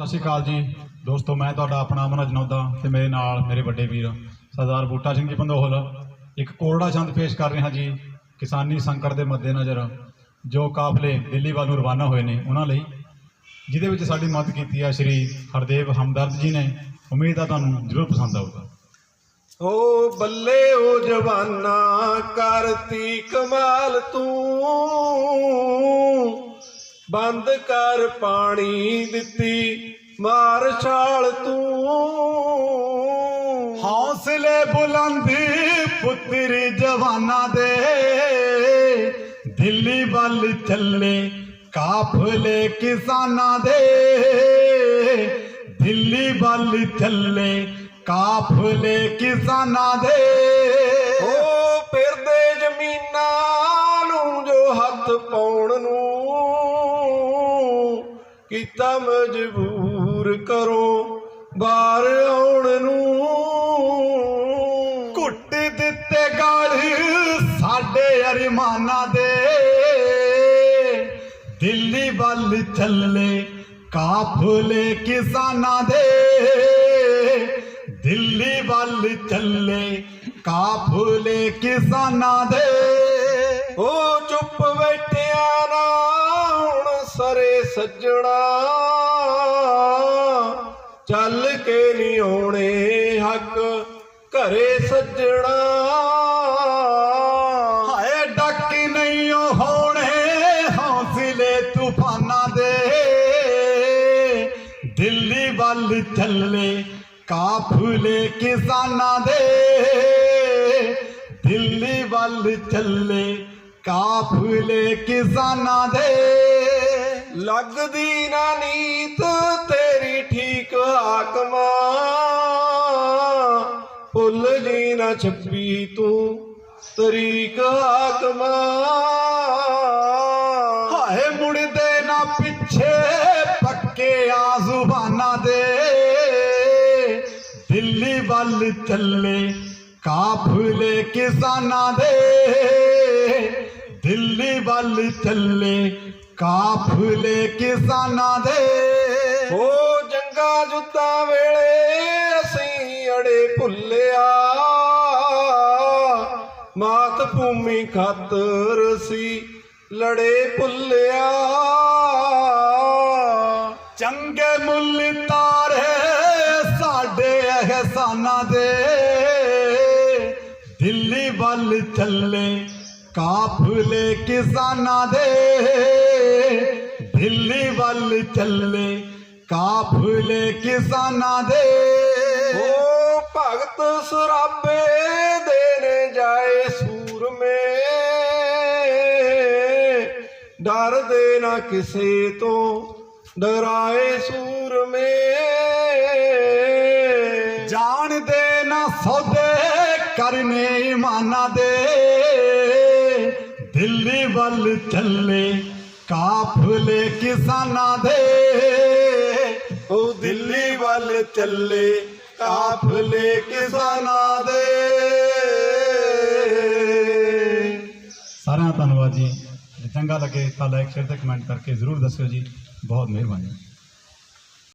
ਸਤਿ ਸ਼੍ਰੀ ਅਕਾਲ ਜੀ। ਦੋਸਤੋ, ਮੈਂ ਤੁਹਾਡਾ ਆਪਣਾ ਅਮਨ ਅਜਨੌਦਾ ਤੇ ਮੇਰੇ ਨਾਲ ਮੇਰੇ ਵੱਡੇ ਵੀਰ ਸਰਦਾਰ ਬੂਟਾ ਸਿੰਘ ਜੀ ਪੰਦੋਹਲ। ਇੱਕ ਕੋਰੜਾ ਛੰਦ ਪੇਸ਼ ਕਰ ਰਹੇ ਹਾਂ ਜੀ, ਕਿਸਾਨੀ ਸੰਕਟ ਦੇ ਮੱਦੇਨਜ਼ਰ, ਜੋ ਕਾਫਲੇ ਦਿੱਲੀ ਵੱਲ ਨੂੰ ਰਵਾਨਾ ਹੋਏ ਨੇ ਉਹਨਾਂ ਲਈ, ਜਿਹਦੇ ਵਿੱਚ ਸਾਡੀ ਮਦਦ ਕੀਤੀ ਆ ਸ਼੍ਰੀ ਹਰਦੇਵ ਹਮਦਰਦ ਜੀ ਨੇ। ਉਮੀਦ ਆ ਤੁਹਾਨੂੰ ਜ਼ਰੂਰ ਪਸੰਦ ਆਊਗਾ। ਓ ਬੱਲੇ, ਓ ਜਵਾਨਾ, ਕਰਤੀ ਕਮਾਲ ਤੂੰ। ਬੰਦ ਕਰ ਪਾਣੀ ਦਿੱਤੀ ਮਾਰ ਛਾਲ ਤੂੰ। ਹੌਸਲੇ ਬੁਲੰਦ ਪੁੱਤਰ ਜਵਾਨਾਂ ਦੇ ਦਿੱਲੀ ਵੱਲ ਚੱਲੇ ਕਾਫਲੇ ਕਿਸਾਨਾਂ ਦੇ। ਦਿੱਲੀ ਵੱਲ ਚੱਲੇ ਕਾਫਲੇ ਕਿਸਾਨਾਂ ਦੇ। ਓ ਫਿਰਦੇ ਜ਼ਮੀਨਾਂ ਨੂੰ ਜੋ ਹੱਥ ਪਾਉਣ ਨੂੰ ਕੀਤਾ ਮਜਬੂਰ ਕਰੋ, ਬਾਹਰ ਆਉਣ ਨੂੰ। ਘੁੱਟ ਦਿੱਤੇ ਗਾਲ ਸਾਡੇ ਅਰਮਾਨਾਂ ਦੇ। ਦਿੱਲੀ ਵੱਲ ਚੱਲੇ ਕਾਫਲੇ ਕਿਸਾਨਾਂ ਦੇ। ਦਿੱਲੀ ਵੱਲ ਚੱਲੇ ਕਾਫਲੇ ਕਿਸਾਨਾਂ ਦੇ। ਉਹ ਚੁੱਪ ਸੱਜਣਾ ਚੱਲ ਕੇ ਨਹੀਂ ਆਉਣੇ ਹੱਕ, ਘਰੇ ਸੱਜਣਾ। ਹਾਏ, ਡੱਕ ਨਹੀਂ ਓ ਹੋਣੇ ਹੌਸਲੇ ਤੂਫਾਨਾਂ ਦੇ। ਦਿੱਲੀ ਵੱਲ ਚੱਲੇ ਕਾਫਲੇ ਕਿਸਾਨਾਂ ਦੇ। ਦਿੱਲੀ ਵੱਲ ਚੱਲੇ ਕਾਫਲੇ ਕਿਸਾਨਾਂ ਦੇ। ਲੱਗਦੀ ਨਾ ਨੀਤ ਤੇਰੀ ਠੀਕ ਹਾਕਮਾ ਭੁੱਲ ਜੀ ਨਾ ਛੱਪੀ ਤੂੰ ਤਰੀਕ ਹਾਕਮਾ ਹਾਏ ਮੁੜਦੇ ਨਾ ਪਿੱਛੇ ਪੱਕੇ ਆ ਜ਼ੁਬਾਨਾਂ ਦੇ। ਦਿੱਲੀ ਵੱਲ ਚੱਲੇ ਕਾਫਲੇ ਕਿਸਾਨਾਂ ਦੇ। ਦਿੱਲੀ ਵੱਲ ਚੱਲੇ ਕਾਫਲੇ ਕਿਸਾਨਾਂ ਦੇ। ਓ ਜੰਗਾ ਜੁੱਤਾਂ ਵੇਲੇ ਅਸੀਂ ਅੜੇ ਭੁੱਲਿਆ। ਮਾਤ ਭੂਮੀ ਖਾਤਰ ਸੀ ਲੜੇ ਭੁੱਲਿਆ। ਚੰਗੇ ਮੁੱਲ ਤਾਰੇ ਸਾਡੇ ਅਹਿਸਾਨਾਂ ਦੇ। ਦਿੱਲੀ ਵੱਲ ਚੱਲੇ ਕਾਫਲੇ ਕਿਸਾਨਾਂ ਦੇ। ਦਿੱਲੀ ਵੱਲ ਚੱਲੇ ਕਾਫਲੇ ਕਿਸਾਨਾਂ ਦੇ। ਓ ਭਗਤ ਸਰਾਬੇ ਦੇ ਨੇ ਜਾਏ ਸੂਰਮੇ। ਡਰਦੇ ਨਾ ਕਿਸੇ ਤੋਂ ਡਰਾਏ ਸੂਰਮੇ। ਜਾਣਦੇ ਨਾ ਸੌਦੇ ਕਰਨੇ ਇਮਾਨਾਂ ਦੇ। ਦਿੱਲੀ ਵੱਲ ਚੱਲੇ ਕਾਫਲੇ ਕਿਸਾਨਾਂ ਦੇ ਉਹ ਦਿੱਲੀ ਵੱਲ ਚੱਲੇ ਕਾਫਲੇ ਕਿਸਾਨਾਂ ਦੇ ਸਾਰਿਆਂ ਦਾ ਧੰਨਵਾਦ ਜੀ ਜੇ ਚੰਗਾ ਲੱਗੇ ਤਾਂ ਲਾਈਕ ਸ਼ੇਅਰ ਤੇ ਕਮੈਂਟ ਕਰਕੇ ਜ਼ਰੂਰ